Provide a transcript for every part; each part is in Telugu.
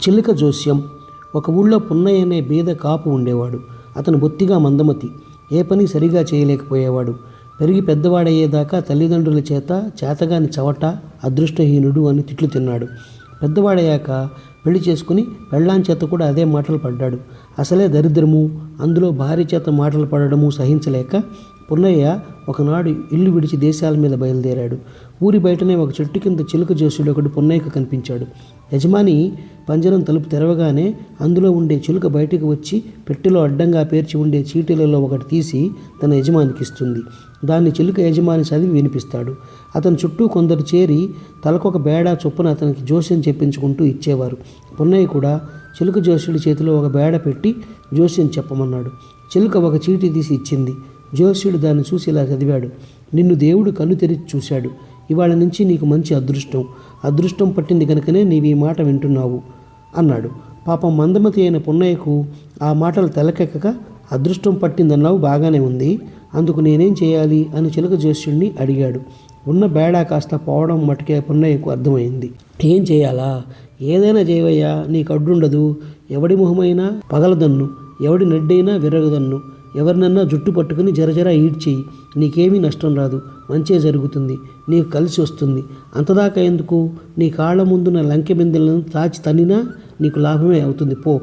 చిలుక జోస్యం. ఒక ఊళ్ళో పున్నయ్య అనే బీద కాపు ఉండేవాడు. అతను బొత్తిగా మందమతి. ఏ పని సరిగా చేయలేకపోయేవాడు. పెరిగి పెద్దవాడయ్యేదాకా తల్లిదండ్రుల చేత చేతగాని చవట అదృష్టహీనుడు అని తిట్లు తిన్నాడు. పెద్దవాడయ్యాక పెళ్ళి చేసుకుని పెళ్ళాం చేత కూడా అదే మాటలు పడ్డాడు. అసలే దరిద్రము అందులో భార్య చేత మాటలు పడడము సహించలేక పున్నయ్య ఒకనాడు ఇల్లు విడిచి దేశాల మీద బయలుదేరాడు. ఊరి బయటనే ఒక చెట్టు కింద చిలుక జోసుడు ఒకడు పున్నయ్యకు కనిపించాడు. యజమాని పంజరం తలుపు తెరవగానే అందులో ఉండే చిలుక బయటికి వచ్చి పెట్టెలో అడ్డంగా పేర్చి ఉండే చీటీలలో ఒకటి తీసి తన యజమానికి ఇస్తుంది. దాన్ని చిలుక యజమాని చదివి వినిపిస్తాడు. అతని చుట్టూ కొందరు చేరి తలకొక బేడా చొప్పున అతనికి జోస్యం చెప్పించుకుంటూ ఇచ్చేవారు. పున్నయ్య కూడా చిలుక జోషుడి చేతిలో ఒక బేడ పెట్టి జోస్యం చెప్పమన్నాడు. చిలుక ఒక చీటీ తీసి ఇచ్చింది. జోస్యుడు దాన్ని చూసి ఇలా చదివాడు. నిన్ను దేవుడు కన్ను తెరిచి చూశాడు. ఇవాళ నుంచి నీకు మంచి అదృష్టం. అదృష్టం పట్టింది కనుకనే నీవు ఈ మాట వింటున్నావు అన్నాడు. పాపం మందమతి అయిన పున్నయ్యకు ఆ మాటలు తెలకెక్కక అదృష్టం పట్టిందన్నావు బాగానే ఉంది. అందుకు నేనేం చేయాలి అని చిలక జోస్యుడిని అడిగాడు. ఉన్న బేడా కాస్త పోవడం మటుకే పున్నయ్యకు అర్థమైంది. ఏం చేయాలా? ఏదైనా చేయవయ్యా నీకు అడ్డుండదు. ఎవడి మొహమైనా పగలదన్ను. ఎవడి నడ్డైనా విరగదన్ను. ఎవరినన్నా జుట్టు పట్టుకుని జరజరా ఈడ్చేయి. నీకేమీ నష్టం రాదు. మంచే జరుగుతుంది. నీకు కలిసి వస్తుంది. అంతదాకా ఎందుకు? నీ కాళ్ళ ముందున్న లంకె బిందెలను తాచి తన్నినా నీకు లాభమే అవుతుంది. పో.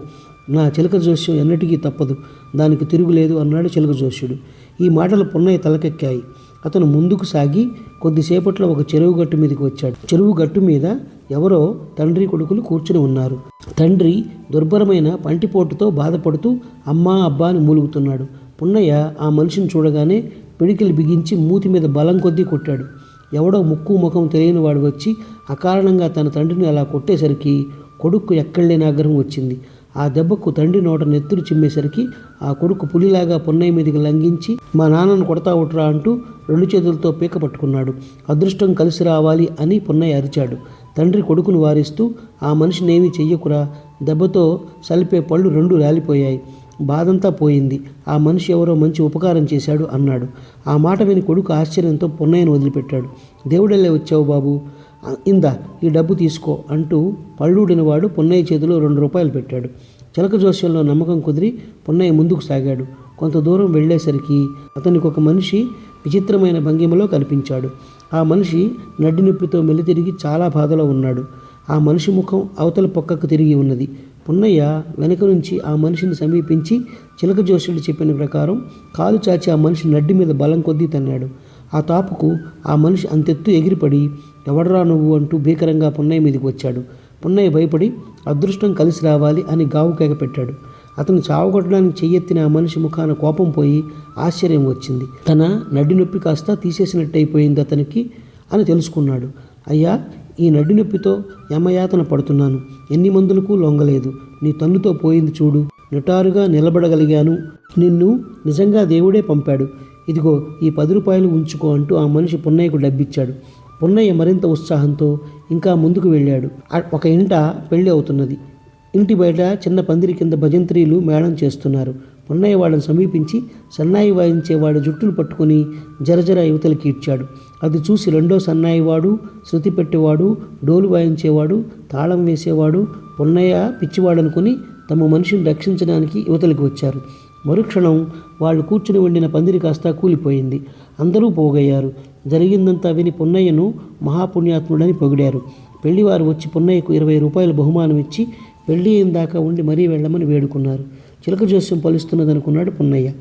నా చిలక జోస్యం ఎన్నటికీ తప్పదు. దానికి తిరుగులేదు అన్నాడు చిలక జోస్యుడు. ఈ మాటలు పున్నయ్య తలకెక్కాయి. అతను ముందుకు సాగి కొద్దిసేపట్లో ఒక చెరువు గట్టు మీదకి వచ్చాడు. చెరువు గట్టు మీద ఎవరో తండ్రి కొడుకులు కూర్చుని ఉన్నారు. తండ్రి దుర్భరమైన పంటిపోటుతో బాధపడుతూ అమ్మా అబ్బా అని మూలుగుతున్నాడు. పున్నయ్య ఆ మనిషిని చూడగానే పిడికిలు బిగించి మూతి మీద బలం కొద్దీ కొట్టాడు. ఎవడో ముక్కు ముఖం తెలియని వాడు వచ్చి అకారణంగా తన తండ్రిని అలా కొట్టేసరికి కొడుకు ఎక్కడలేని ఆగ్రహం వచ్చింది. ఆ దెబ్బకు తండ్రి నోట నెత్తురు చిమ్మేసరికి ఆ కొడుకు పులిలాగా పొన్నయ్య మీదకి లంఘించి మా నాన్నను కొడతా ఉట్రా అంటూ రెండు చేతులతో పీక పట్టుకున్నాడు. అదృష్టం కలిసి రావాలి అని పొన్నయ్య అరిచాడు. తండ్రి కొడుకును వారిస్తూ ఆ మనిషినేమీ చెయ్యకురా దెబ్బతో సలిపే పళ్ళు రెండు రాలిపోయాయి. బాధంతా పోయింది. ఆ మనిషి ఎవరో మంచి ఉపకారం చేశాడు అన్నాడు. ఆ మాట విని కొడుకు ఆశ్చర్యంతో పొన్నయ్యను వదిలిపెట్టాడు. దేవుడెళ్ళే వచ్చావు బాబు? ఇందా ఈ డబ్బు తీసుకో అంటూ పళ్ళూడిన వాడు పొన్నయ్య చేతిలో రెండు రూపాయలు పెట్టాడు. చిలక జోస్యంలో నమ్మకం కుదిరి పొన్నయ్య ముందుకు సాగాడు. కొంత దూరం వెళ్ళేసరికి అతనికి ఒక మనిషి విచిత్రమైన భంగిమలో కనిపించాడు. ఆ మనిషి నడ్డి నొప్పితో మెలితిరిగి చాలా బాధలో ఉన్నాడు. ఆ మనిషి ముఖం అవతల పక్కకు తిరిగి ఉన్నది. పున్నయ్య వెనక నుంచి ఆ మనిషిని సమీపించి చిలక జోషుడు చెప్పిన ప్రకారం కాలు చాచి ఆ మనిషి నడ్డి మీద బలం కొద్దీ తన్నాడు. ఆ తాపుకు ఆ మనిషి అంతెత్తు ఎగిరిపడి ఎవడరా నువ్వు అంటూ భీకరంగా పున్నయ్య మీదకి వచ్చాడు. పున్నయ్య భయపడి అదృష్టం కలిసి రావాలి అని గావు కేక పెట్టాడు. అతను చావగొట్టడానికి చెయ్యెత్తిన ఆ మనిషి ముఖాన కోపం పోయి ఆశ్చర్యం వచ్చింది. తన నడ్డి నొప్పి కాస్త తీసేసినట్టయిపోయింది అతనికి అని తెలుసుకున్నాడు. అయ్యా ఈ నడ్డి నొప్పితో యమయాతన పడుతున్నాను. ఎన్ని మందులకు లొంగలేదు. నీ తన్నుతో పోయింది చూడు. నిటారుగా నిలబడగలిగాను. నిన్ను నిజంగా దేవుడే పంపాడు. ఇదిగో ఈ పది రూపాయలు ఉంచుకో అంటూ ఆ మనిషి పున్నయ్యకు డబ్బిచ్చాడు. పున్నయ్య మరింత ఉత్సాహంతో ఇంకా ముందుకు వెళ్ళాడు. ఒక ఇంట పెళ్ళి అవుతున్నది. ఇంటి బయట చిన్న పందిరి కింద భజంత్రీలు మేళం చేస్తున్నారు. పున్నయ్య వాళ్ళని సమీపించి సన్నాయి వాయించేవాడు జుట్టును పట్టుకుని జరజర యువతలకి ఇచ్చాడు. అది చూసి రెండో సన్నాయి వాడు శృతి పెట్టేవాడు డోలు వాయించేవాడు తాళం వేసేవాడు పున్నయ్య పిచ్చివాడనుకుని తమ మనిషిని రక్షించడానికి యువతలకి వచ్చారు. మరుక్షణం వాళ్ళు కూర్చుని వండిన పందిరి కాస్త కూలిపోయింది. అందరూ పోగయ్యారు. జరిగిందంతా విని పున్నయ్యను మహాపుణ్యాత్ముడని పొగిడారు. పెళ్ళివారు వచ్చి పున్నయ్యకు ఇరవై రూపాయలు బహుమానం ఇచ్చి పెళ్ళి అయిన దాకా ఉండి మరీ వెళ్ళమని వేడుకున్నారు. చిలక జోస్యం పలుస్తున్నదనుకున్నాడు పున్నయ్య.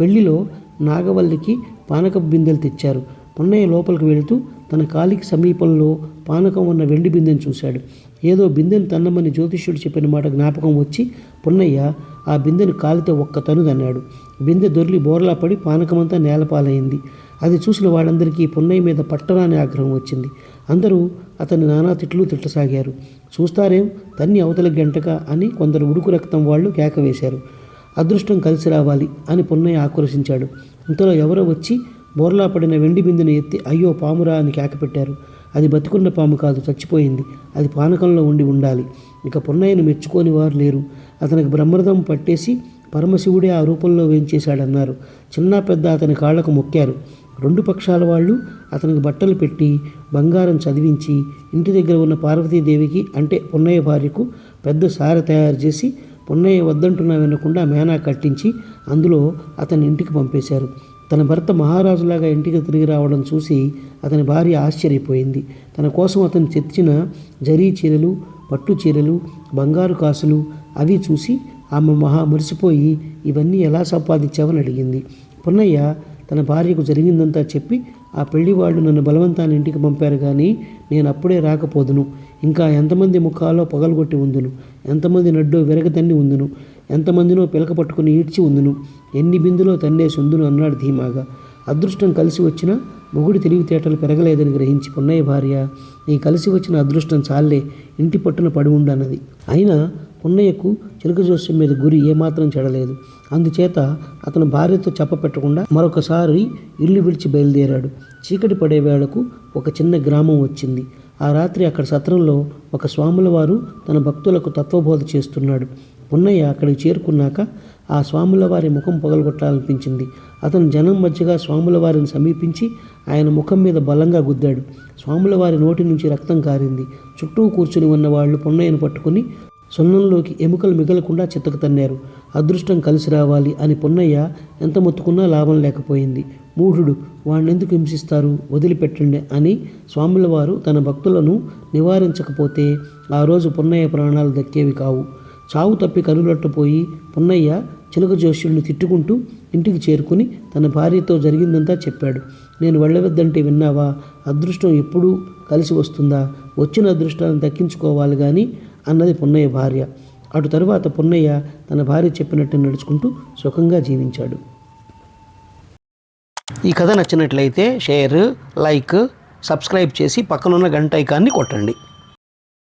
పెళ్ళిలో నాగవల్లికి పానకపు బిందెలు తెచ్చారు. పున్నయ్య లోపలికి వెళుతూ తన కాలికి సమీపంలో పానకం ఉన్న వెండి బిందెను చూశాడు. ఏదో బిందెను తన్నమని జ్యోతిష్యుడు చెప్పిన మాట జ్ఞాపకం వచ్చి పున్నయ్య ఆ బిందెను కాలితో ఒక్క తను తన్నాడు బిందె దొర్లి బోర్లా పడి పానకమంతా నేలపాలైంది. అది చూసిన వాళ్ళందరికీ పున్నయ్య మీద పట్టరాని ఆగ్రహం వచ్చింది. అందరూ అతని నానా తిట్లు తిట్టసాగారు. చూస్తారేం? తన్ని అవతల గంటక అని కొందరు ఉడుకు రక్తం వాళ్ళు కేక వేశారు. అదృష్టం కలిసి రావాలి అని పున్నయ్య ఆక్రోశించాడు. ఇంతలో ఎవరో వచ్చి బోర్లా పడిన వెండి బిందును ఎత్తి అయ్యో పామురా అని కేక పెట్టారు. అది బతుకున్న పాము కాదు చచ్చిపోయింది. అది పానకంలో ఉండి ఉండాలి. ఇక పున్నయ్యను మెచ్చుకోని వారు లేరు. అతనికి బ్రహ్మరథం పట్టేసి పరమశివుడే ఆ రూపంలో వేంచేశాడన్నారు. చిన్న పెద్ద అతని కాళ్ళకు మొక్కారు. రెండు పక్షాల వాళ్ళు అతనికి బట్టలు పెట్టి బంగారం చదివించి ఇంటి దగ్గర ఉన్న పార్వతీదేవికి అంటే పున్నయ్య భార్యకు పెద్ద సార తయారు చేసి పున్నయ్య వద్దంటున్నా వినకుండా మేనా కట్టించి అందులో అతని ఇంటికి పంపేశారు. తన భర్త మహారాజులాగా ఇంటికి తిరిగి రావడం చూసి అతని భార్య ఆశ్చర్యపోయింది. తన కోసం అతను తెచ్చిన జరీ చీరలు పట్టు చీరలు బంగారు కాసులు అవి చూసి ఆమె మహా మురిసిపోయి ఇవన్నీ ఎలా సంపాదించావని అడిగింది. పున్నయ్య తన భార్యకు జరిగిందంతా చెప్పి ఆ పెళ్ళి వాళ్ళు నన్ను బలవంతాన్ని ఇంటికి పంపారు కానీ నేను అప్పుడే రాకపోదును. ఇంకా ఎంతమంది ముఖాలో పగలగొట్టి ఉందును? ఎంతమంది నడ్డో విరగతన్ని ఉందును? ఎంతమందినో పిలక పట్టుకుని ఈడ్చి ఉందును? ఎన్ని బిందులో తన్నేసి ఉందును అన్నాడు ధీమాగా. అదృష్టం కలిసి వచ్చినా మొగుడి తెలివితేటలు పెరగలేదని గ్రహించి పున్నయ్య భార్య నీ కలిసి వచ్చిన అదృష్టం చాలే ఇంటి పట్టున పడి ఉండన్నది అయినా పున్నయ్యకు చిలుక జోస్యం మీద గురి ఏమాత్రం చెడలేదు. అందుచేత అతను భార్యతో చెప్పపెట్టకుండా మరొకసారి ఇల్లు విడిచి బయలుదేరాడు. చీకటి పడే వేళకు ఒక చిన్న గ్రామం వచ్చింది. ఆ రాత్రి అక్కడ సత్రంలో ఒక స్వాముల వారు తన భక్తులకు తత్వబోధ చేస్తున్నాడు. పున్నయ్య అక్కడికి చేరుకున్నాక ఆ స్వాముల వారి ముఖం పగలగొట్టాలనిపించింది. అతను జనం మధ్యగా స్వాముల వారిని సమీపించి ఆయన ముఖం మీద బలంగా గుద్దాడు. స్వాముల వారి నోటి నుంచి రక్తం కారింది. చుట్టూ కూర్చుని ఉన్న వాళ్ళు పున్నయ్యను పట్టుకుని సున్నంలోకి ఎముకలు మిగలకుండా చిత్తకు తన్నారు. అదృష్టం కలిసి రావాలి అని పొన్నయ్య ఎంత మొత్తుకున్నా లాభం లేకపోయింది. మూఢుడు వాణ్ణెందుకు హింసిస్తారు? వదిలిపెట్టండి అని స్వాముల వారు తన భక్తులను నివారించకపోతే ఆ రోజు పొన్నయ్య ప్రాణాలు దక్కేవి కావు. చావు తప్పి కనులట్టపోయి పున్నయ్య చిలుక జోష్యుడిని తిట్టుకుంటూ ఇంటికి చేరుకుని తన భార్యతో జరిగిందంతా చెప్పాడు. నేను వెళ్ళవద్దంటే విన్నావా? అదృష్టం ఎప్పుడూ కలిసి వస్తుందా? వచ్చిన అదృష్టాన్ని దక్కించుకోవాలి కానీ అన్నది పున్నయ్య భార్య. అటు తరువాత పున్నయ్య తన భార్య చెప్పినట్టు నడుచుకుంటూ సుఖంగా జీవించాడు. ఈ కథ నచ్చినట్లయితే షేర్ లైక్ సబ్స్క్రైబ్ చేసి పక్కనున్న గంట ఐకాన్ని కొట్టండి.